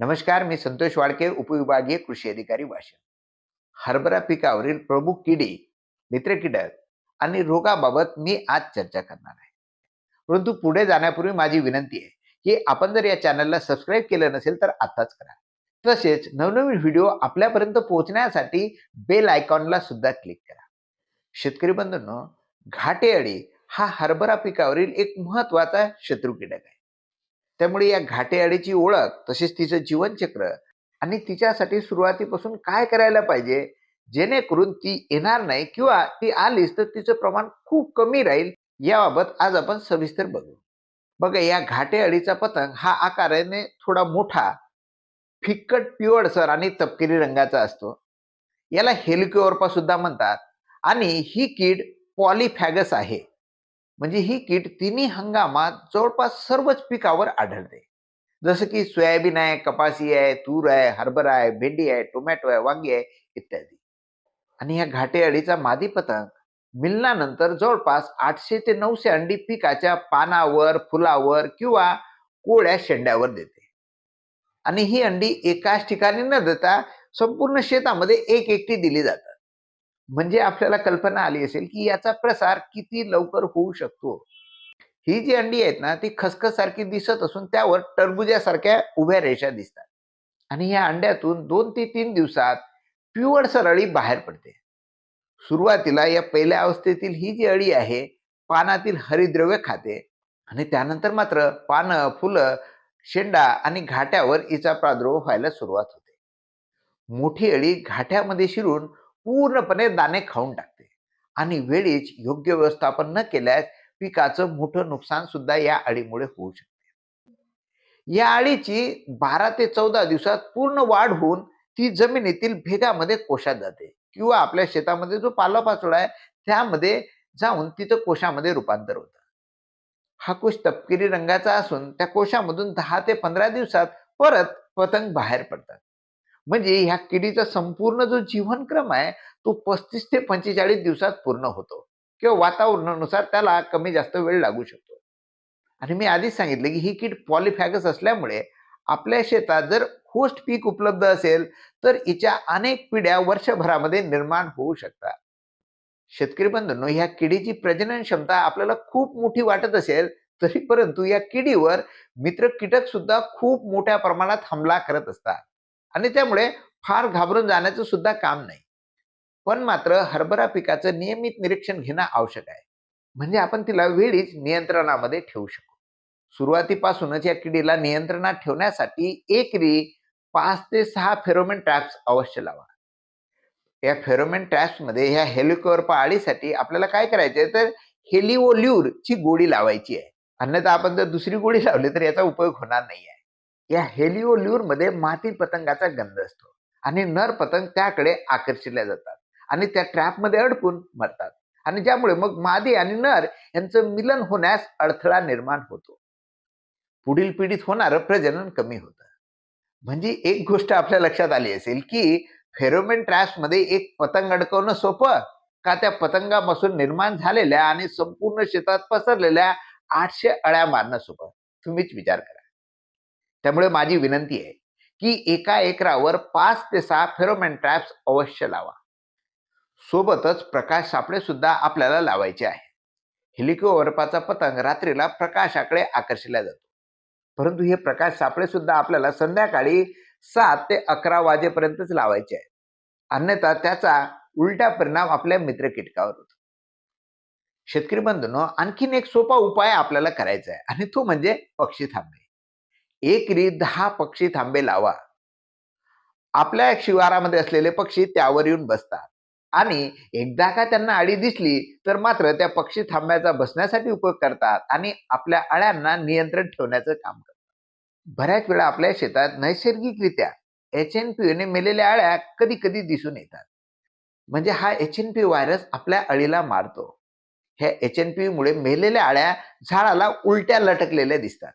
नमस्कार मी संतोष वाडके उपविभागीय कृषी अधिकारी वाशिम. हरभरा पिकावरील प्रमुख किडी मित्र कीटक आणि रोगाबाबत मी आज चर्चा करणार आहे. परंतु पुढे जाण्यापूर्वी माझी विनंती आहे की आपण जर या चॅनलला सबस्क्राईब केलं नसेल तर आताच करा. तसेच नवनवीन व्हिडिओ आपल्यापर्यंत पोहोचण्यासाठी बेल आयकॉनला सुद्धा क्लिक करा. शेतकरी बंधूंनो घाटे अळी हा हरभरा पिकावरील एक महत्त्वाचा शत्रू कीटक आहे. त्यामुळे या घाटे ओळख तसेच तिचं जीवनचक्र आणि तिच्यासाठी सुरुवातीपासून काय करायला पाहिजे जेणेकरून ती येणार नाही किंवा ती आलीच तर तिचं प्रमाण खूप कमी राहील याबाबत आज आपण सविस्तर बघू. बघा या घाटे पतंग हा आकाराने थोडा मोठा फिक्कट पिवळसर आणि तपकिरी रंगाचा असतो. याला हेलिकोअर्पा सुद्धा म्हणतात आणि ही कीड पॉलिफॅगस आहे. म्हणजे ही कीड तिन्ही हंगामात जवळपास सर्वच पिकावर आढळते. जसं की सोयाबीन आहे कपासी आहे तूर आहे हरभरा आहे भेंडी आहे टोमॅटो आहे वांगी आहे इत्यादी. आणि ह्या घाटे अळीचा मादी पतंग मिलनानंतर जवळपास आठशे ते नऊशे अंडी पिकाच्या पानावर फुलावर किंवा कोळ्या शेंड्यावर देते. आणि ही अंडी एकाच ठिकाणी न देता संपूर्ण शेतामध्ये एक एकटी दिली जातात. म्हणजे आपल्याला कल्पना आली असेल की याचा प्रसार किती लवकर होऊ शकतो. ही जी अंडी आहेत ना ती खसखस सारखी दिसत असून त्यावर टरबुजासारख्या उभ्या रेषा दिसतात. आणि या अंड्यातून दोन ते तीन दिवसात पिवळसर अळी बाहेर पडते. सुरुवातीला या पहिल्या अवस्थेतील ही जी अळी आहे पानातील हरिद्रव्य खाते. आणि त्यानंतर मात्र पानं फुलं शेंडा आणि घाट्यावर हिचा प्रादुर्भाव व्हायला सुरुवात होते. मोठी अळी घाट्यामध्ये शिरून पूर्णपणे दाणे खाऊन टाकते. आणि वेळीच योग्य व्यवस्थापन न केल्यास पिकाचं मोठं नुकसान सुद्धा या अळीमुळे होऊ शकते. या अळीची बारा ते चौदा दिवसात पूर्ण वाढ होऊन ती जमिनीतील भेगामध्ये कोशात जाते किंवा आपल्या शेतामध्ये जो पालापाचोळा आहे त्यामध्ये जाऊन तिचं कोशामध्ये रूपांतर होतं. हा कोश तपकिरी रंगाचा असून त्या कोशामधून दहा ते पंधरा दिवसात परत पतंग बाहेर पडतात. म्हणजे ह्या किडीचा संपूर्ण जो जीवनक्रम आहे तो पस्तीस ते पंचेचाळीस दिवसात पूर्ण होतो. किंवा वातावरणानुसार त्याला कमी जास्त वेळ लागू शकतो. आणि मी आधीच सांगितले की ही कीड पॉलिफॅगस असल्यामुळे आपल्या शेतात जर होस्ट पीक उपलब्ध असेल तर हिच्या अनेक पिढ्या वर्षभरामध्ये निर्माण होऊ शकतात. शेतकरी बंधूंनो ह्या किडीची प्रजनन क्षमता आपल्याला खूप मोठी वाटत असेल तरी परंतु या किडीवर मित्र कीटक सुद्धा खूप मोठ्या प्रमाणात हमला करत असतात. आणि त्यामुळे फार घाबरून जाण्याचं सुद्धा काम नाही. पण मात्र हरभरा पिकाचं नियमित निरीक्षण घेणं आवश्यक आहे. म्हणजे आपण तिला वेळीच नियंत्रणामध्ये ठेवू शकू. सुरुवातीपासूनच या किडीला नियंत्रणात ठेवण्यासाठी एकरी पाच ते सहा फेरोमेन ट्रॅप्स अवश्य लावा. या फेरोमेन ट्रॅप्समध्ये ह्या हेलिकोअर्पा आळीसाठी आपल्याला काय करायचंय तर हेलिओल्यूर ची गोडी लावायची आहे. अन्यथा आपण जर दुसरी गोडी लावली तर याचा उपयोग होणार नाही आहे. या हेलिओल्यूरमध्ये माती पतंगाचा गंध असतो. आणि नर पतंग त्याकडे आकर्षिले जातात. आणि त्या ट्रॅपमध्ये अडकून मरतात. आणि ज्यामुळे मग मादी आणि नर यांचं मिलन होण्यास अडथळा निर्माण होतो. पुढील पिढीत होणारं प्रजनन कमी होतं. म्हणजे एक गोष्ट आपल्या लक्षात आली असेल की फेरोमेन ट्रॅप्समध्ये एक पतंग अडकवणं सोपं? का त्या पतंगापासून निर्माण झालेल्या आणि संपूर्ण शेतात पसरलेल्या आठशे अळ्या मारणं सोपं? तुम्हीच विचार करा. त्यामुळे माझी विनंती आहे की एका एकरावर पाच ते सहा फेरोमॅन ट्रॅप्स अवश्य लावा. सोबतच प्रकाश सापळे सुद्धा आपल्याला लावायचे आहे. हेलिकोवर्पाचा पतंग रात्रीला प्रकाशाकडे आकर्षिला जातो. परंतु हे प्रकाश सापळे सुद्धा आपल्याला संध्याकाळी सात ते अकरा वाजेपर्यंतच लावायचे आहे अन्यथा त्याचा उलटा परिणाम आपल्या मित्र कीटकावर होतो. शेतकरी बंधूंनो आणखीन एक सोपा उपाय आपल्याला करायचा आहे आणि तो म्हणजे पक्षी थांबणे. एक रीत दहा पक्षी थांबे लावा. आपल्या शिवारामध्ये असलेले पक्षी त्यावर येऊन बसतात. आणि एकदा का त्यांना अळी दिसली तर मात्र त्या पक्षी थांब्याचा बसण्यासाठी उपयोग करतात आणि आपल्या अळ्यांना नियंत्रण ठेवण्याचं काम करतात. बऱ्याच वेळा आपल्या शेतात नैसर्गिकरित्या एच एन पीने मेलेल्या अळ्या कधी कधी दिसून येतात. म्हणजे हा एच एन पी व्हायरस आपल्या अळीला मारतो. ह्या एच एन पी मुळे मेलेल्या अळ्या झाडाला उलट्या लटकलेल्या दिसतात.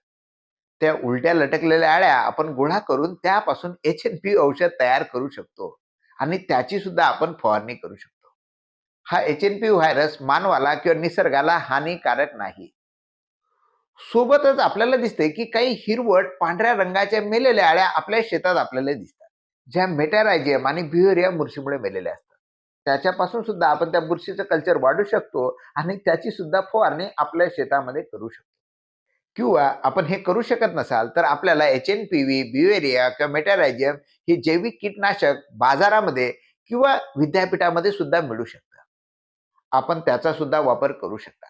त्या उलट्या लटकलेल्या अळ्या आपण गोळा करून त्यापासून एच एन पी औषध तयार करू शकतो आणि त्याची सुद्धा आपण फवारणी करू शकतो. हा एच एन पी व्हायरस मानवाला किंवा निसर्गाला हानिकारक नाही. सोबतच आपल्याला दिसते की काही हिरवट पांढऱ्या रंगाच्या मेलेल्या आळ्या आपल्या शेतात आपल्याला दिसतात. ज्या मेटॅरायजियम आणि बिहेरिया बुरशीमुळे मेलेल्या असतात. त्याच्यापासून सुद्धा आपण त्या बुरशीचं कल्चर वाढू शकतो आणि त्याची सुद्धा फवारणी आपल्या शेतामध्ये करू शकतो. किंवा आपण हे करू शकत नसाल तर आपल्याला H N P V beauveria किंवा मेटारायझियम ही जैविक कीटनाशक बाजारामध्ये किंवा विद्यापीठामध्ये सुद्धा मिळू शकतं आपण त्याचा सुद्धा वापर करू शकता.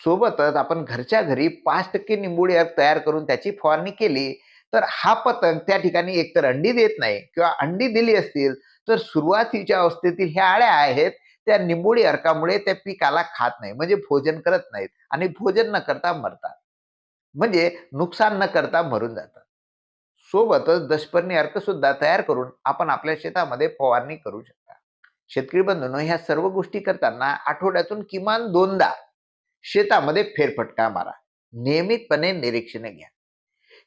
सोबतच आपण घरच्या घरी पाच टक्के निंबोळी तयार करून त्याची फवारणी केली तर हा पतंग त्या ठिकाणी एकतर अंडी देत नाही किंवा अंडी दिली असतील तर सुरुवातीच्या अवस्थेतील ह्या आळ्या आहेत त्या निंबोळी अर्कामुळे त्या पिकाला खात नाही म्हणजे भोजन करत नाहीत आणि भोजन न करता मरतात. म्हणजे नुकसान न करता मरून जातात. सोबतच दशपर्णी अर्क सुद्धा तयार करून आपण आपल्या शेतामध्ये फवारणी करू शकता. शेतकरी बंधूंनो ह्या सर्व गोष्टी करताना आठवड्यातून किमान दोनदा शेतामध्ये फेरफटका मारा. नियमितपणे निरीक्षणे घ्या.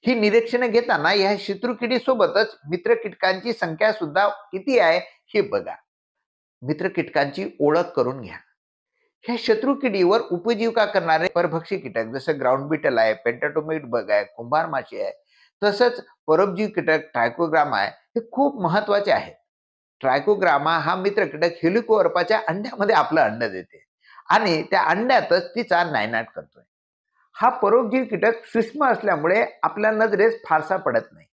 ही निरीक्षणे घेताना या शत्रू किडीसोबतच मित्र कीटकांची संख्या सुद्धा किती आहे हे बघा. मित्र कीटकांची ओळख करून घ्या. ह्या शत्रू किडीवर उपजीविका करणारे परभक्षी कीटक जसं ग्राउंड बिटल आहे पेंटाटोमेट बग आहे कुंभार माशी आहे तसंच परोपजीव कीटक ट्रायकोग्रामा आहे हे खूप महत्त्वाचे आहेत. ट्रायकोग्रामा हा मित्र कीटक हेलिकोअर्पाच्या अंड्यामध्ये आपलं अंड देते आणि त्या अंड्यातच तिचा नायनाट करतोय. हा परोपजीव कीटक सूक्ष्म असल्यामुळे आपल्या नजरेस फारसा पडत नाही.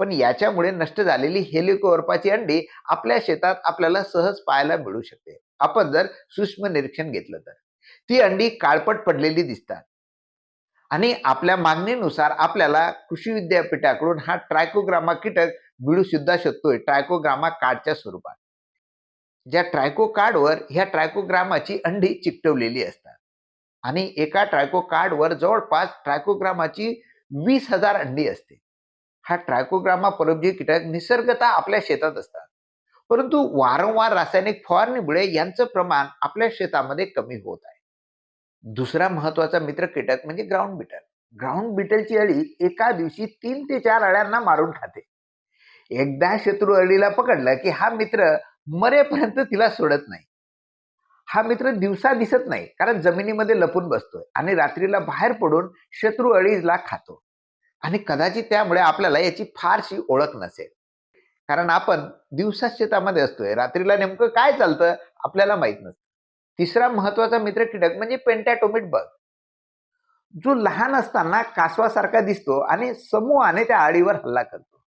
पण याच्यामुळे नष्ट झालेली हेलिकोवर्पाची अंडी आपल्या शेतात आपल्याला सहज पाहायला मिळू शकते. आपण जर सूक्ष्म निरीक्षण घेतलं तर. ती अंडी काळपट पडलेली दिसतात. आणि आपल्या मागणीनुसार आपल्याला कृषी विद्यापीठाकडून हा ट्रायकोग्रामा कीटक मिळू सुद्धा शकतोय ट्रायकोग्रामा कार्डच्या स्वरूपात. ज्या ट्रायको कार्डवर ह्या ट्रायकोग्रामाची अंडी चिकटवलेली असतात. आणि एका ट्रायको कार्डवर जवळपास ट्रायकोग्रामाची वीस हजार अंडी असते. हा ट्रायकोग्रामा परोपजीवी कीटक निसर्गता आपल्या शेतात असतात. परंतु वारंवार रासायनिक फवारणीमुळे यांचं प्रमाण आपल्या शेतामध्ये कमी होत आहे. दुसरा महत्त्वाचा मित्र कीटक म्हणजे ग्राउंड बिटल ग्राउंड बिटलची अळी एका दिवशी तीन ते चार अळ्यांना मारून खाते. एकदा शत्रू अळीला पकडलं की हा मित्र मरेपर्यंत तिला सोडत नाही. हा मित्र दिवसा दिसत नाही कारण जमिनीमध्ये लपून बसतोय आणि रात्रीला बाहेर पडून शत्रू अळीला खातो. आणि कदाचित त्यामुळे आपल्याला याची फारशी ओळख नसेल. कारण आपण दिवसा शेतामध्ये असतोय. रात्रीला नेमकं काय चालतं आपल्याला माहीत नसतं. तिसरा महत्त्वाचा मित्र कीटक म्हणजे पेंटॅटोमिट बग. जो लहान असताना कासवासारखा दिसतो आणि समूहाने त्या आळीवर हल्ला करतो.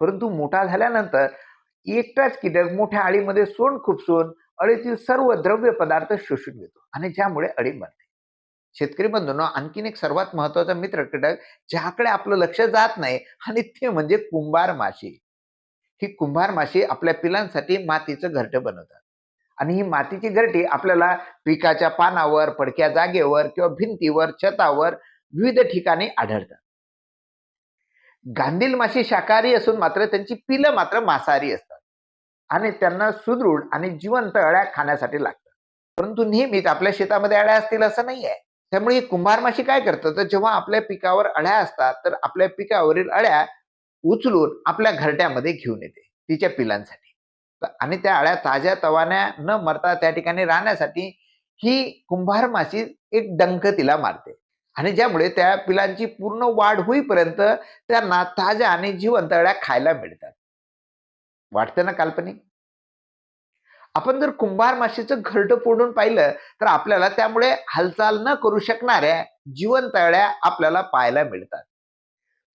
परंतु मोठा झाल्यानंतर एकटाच कीटक मोठ्या आळीमध्ये सोन खुपसून अळीतील सर्व द्रव्य पदार्थ शोषून घेतो आणि ज्यामुळे अळी मरते. शेतकरी बंधूंनो आणखीन एक सर्वात महत्त्वाचा मित्र कीटक ज्याकडे आपलं लक्ष जात नाही आणि ते म्हणजे कुंभार माशी. ही कुंभार माशी आपल्या पिलांसाठी मातीचं घरटं बनवतात. आणि ही मातीची घरटी आपल्याला पिकाच्या पानावर पडक्या जागेवर किंवा भिंतीवर छतावर विविध ठिकाणी आढळतात. गांधील माशी शाकाहारी असून मात्र त्यांची पिलं मात्र मांसाहारी असतात. आणि त्यांना सुदृढ आणि जिवंत अळ्या खाण्यासाठी लागतात. परंतु नेहमीच आपल्या शेतामध्ये अळ्या असतील असं नाही आहे त्यामुळे ही कुंभार माशी काय करतं तर जेव्हा आपल्या पिकावर अळ्या असतात तर आपल्या पिकावरील अळ्या उचलून आपल्या घरट्यामध्ये घेऊन येते तिच्या पिलांसाठी. आणि त्या अळ्या ताज्या तवान्या न मरता त्या ठिकाणी राहण्यासाठी ही कुंभार माशी एक डंक तिला मारते. आणि ज्यामुळे त्या पिलांची पूर्ण वाढ होईपर्यंत त्यांना ताज्या आणि जिवंत अळ्या खायला मिळतात. वाटतं ना काल्पनिक? आपण जर कुंभार माशीचं घरटं फोडून पाहिलं तर आपल्याला त्यामुळे हालचाल न करू शकणाऱ्या जीवनतळ्या आपल्याला पाहायला मिळतात.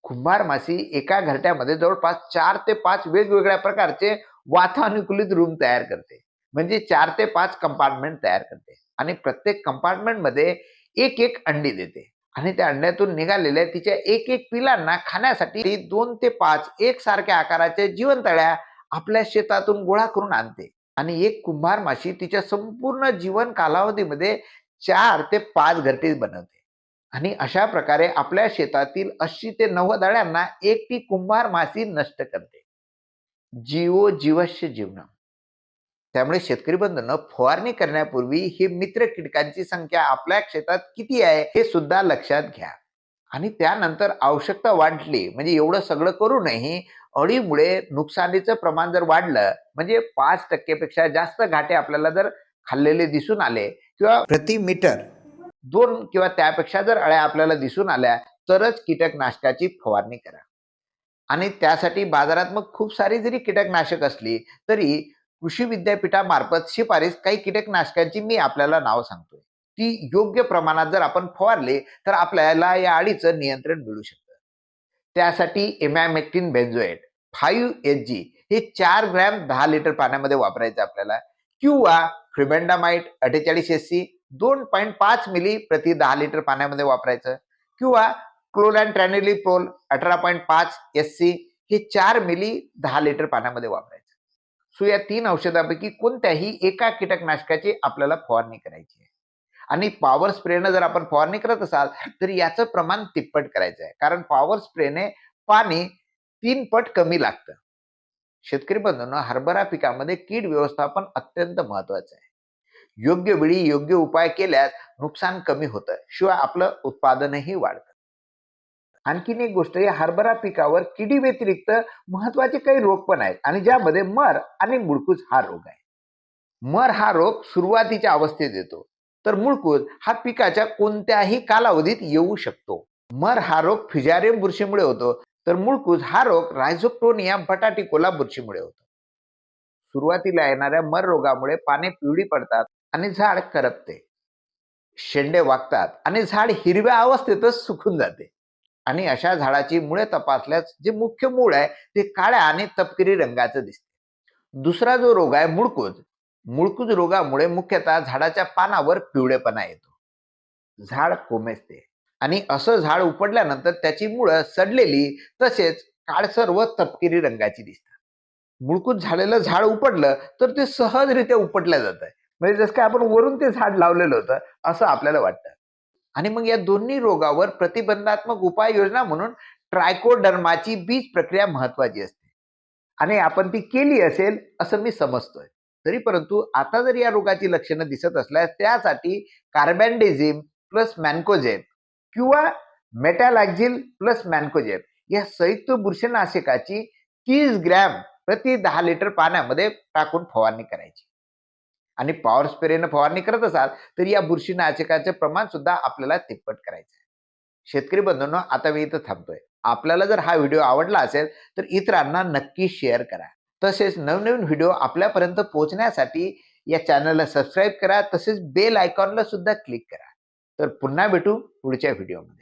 कुंभार माशी एका घरट्यामध्ये जवळपास चार ते पाच वेगवेगळ्या प्रकारचे वातानुकूलित रूम तयार करते. म्हणजे चार ते पाच कंपार्टमेंट तयार करते आणि प्रत्येक कंपार्टमेंटमध्ये एक एक अंडी देते आणि त्या अंड्यातून निघालेल्या तिच्या एक एक पिलांना खाण्यासाठी दोन ते पाच एकसारख्या आकाराच्या जीवनतळ्या आपल्या शेतातून गोळा करून आणते. आणि एक कुंभार माशी तिच्या संपूर्ण जीवन कालावधीमध्ये चार ते पाच घरटे बनवते. आणि अशा प्रकारे आपल्या शेतातील अस्सी ते नव्वद अळ्यांना एकटी कुंभार माशी नष्ट करते. जीवो जीवस्य जीवन. त्यामुळे शेतकरी बंधूंना फवारणी करण्यापूर्वी ही मित्र कीटकांची संख्या आपल्या शेतात किती आहे हे सुद्धा लक्षात घ्या. आणि त्यानंतर आवश्यकता वाढली. म्हणजे एवढं सगळं करूनही अळीमुळे नुकसानीचं प्रमाण जर वाढलं म्हणजे पाच टक्केपेक्षा जास्त घाटे आपल्याला जर खाल्लेले दिसून आले किंवा प्रति मीटर. दोन किंवा त्यापेक्षा जर अळ्या आपल्याला दिसून आल्या तरच कीटकनाशकाची फवारणी करा. आणि त्यासाठी बाजारात मग खूप सारी जरी कीटकनाशक असली तरी कृषी विद्यापीठामार्फत शिफारस काही कीटकनाशकांची मी आपल्याला नाव सांगतोय. ती योग्य प्रमाणात जर आपण फवारले तर आपल्याला या अळीचं नियंत्रण मिळू शकतं. त्यासाठी emamectin benzoate five H G हे चार ग्रॅम दहा लिटर पाण्यामध्ये वापरायचं आपल्याला. किंवा फ्रिबेंडामाइट अठ्ठेचाळीस एस सी दोन पॉईंट पाच मिली प्रति दहा लिटर पाण्यामध्ये वापरायचं. किंवा क्लोलॅन्ट्रॅनिलिप्रोल अठरा पॉईंट पाच एस सी हे चार मिली दहा लिटर पाण्यामध्ये वापरायचं. सो या तीन औषधापैकी कोणत्याही एका कीटकनाशकाची आपल्याला फवारणी करायची आहे. आणि पॉवर स्प्रेनं जर आपण फवारणी करत असाल तर याचं प्रमाण तिप्पट करायचं आहे कारण पॉवर स्प्रेने पाणी तीन पट कमी लागतं. शेतकरी बंधूंनो हरभरा पिकामध्ये कीड व्यवस्थापन अत्यंत महत्वाचं आहे. योग्य वेळी योग्य उपाय केल्यास नुकसान कमी होतं. शिवाय आपलं उत्पादनही वाढतं. आणखीन एक गोष्ट या हरभरा पिकावर किडी व्यतिरिक्त महत्त्वाचे काही रोग पण आहेत आणि ज्यामध्ये मर आणि मुळकूज हा रोग आहे. मर हा रोग सुरुवातीच्या अवस्थेत येतो. तर मुळकूज हा पिकाच्या कोणत्याही कालावधीत येऊ शकतो. मर हा रोग फिजारियम बुरशीमुळे होतो तर मुळकूज हा रोग रायझोक्टोनिया बटाटिकोला बुरशीमुळे होतो. सुरुवातीला येणाऱ्या मर रोगामुळे पाने पिवळी पडतात आणि झाड करपते. शेंडे वागतात आणि झाड हिरव्या अवस्थेतच सुकून जाते. आणि अशा झाडाची मुळे तपासल्यास जे मुख्य मूळ आहे ते काळ्या आणि तपकिरी रंगाचं दिसते. दुसरा जो रोग आहे मुळकूज मुळकूज रोगामुळे मुख्यतः झाडाच्या पानावर पिवळेपणा येतो. झाड कोमेजते आणि असं झाड उपडल्यानंतर त्याची मुळं सडलेली तसेच काळसर व तपकिरी रंगाची दिसतात. मुळकूज झालेलं झाड उपडलं तर ते सहजरित्या उपटलं जातं. म्हणजे जसं काय आपण वरून ते झाड लावलेलं होतं असं आपल्याला वाटतं. आणि मग या दोन्ही रोगावर प्रतिबंधात्मक उपाययोजना म्हणून ट्रायकोडर्माची बीज प्रक्रिया महत्वाची असते. आणि आपण ती केली असेल असं मी समजतोय. तरी परंतु आता जर या रोगाची लक्षणं दिसत असल्यास त्यासाठी कार्बॅन्डेझिम प्लस मॅन्कोजेब किंवा मेटॅलॅक्झिल प्लस मॅन्कोजेब या संयुक्त बुरशीनाशकाची तीस ग्रॅम प्रति दहा लिटर पाण्यामध्ये टाकून फवारणी करायची. आणि पॉवर स्प्रेनं फवारणी करत असाल तर या बुरशीनाशकाचे प्रमाण सुद्धा आपल्याला तिप्पट करायचं आहे शेतकरी बंधूंनो आता मी इथं थांबतोय. आपल्याला जर हा व्हिडिओ आवडला असेल तर इतरांना नक्की शेअर करा. तसेच नवनवीन व्हिडिओ आपल्यापर्यंत पोहोचण्यासाठी या चॅनलला सबस्क्राईब करा. तसेच बेल आयकॉनला सुद्धा क्लिक करा. तर पुन्हा भेटू पुढच्या व्हिडिओमध्ये.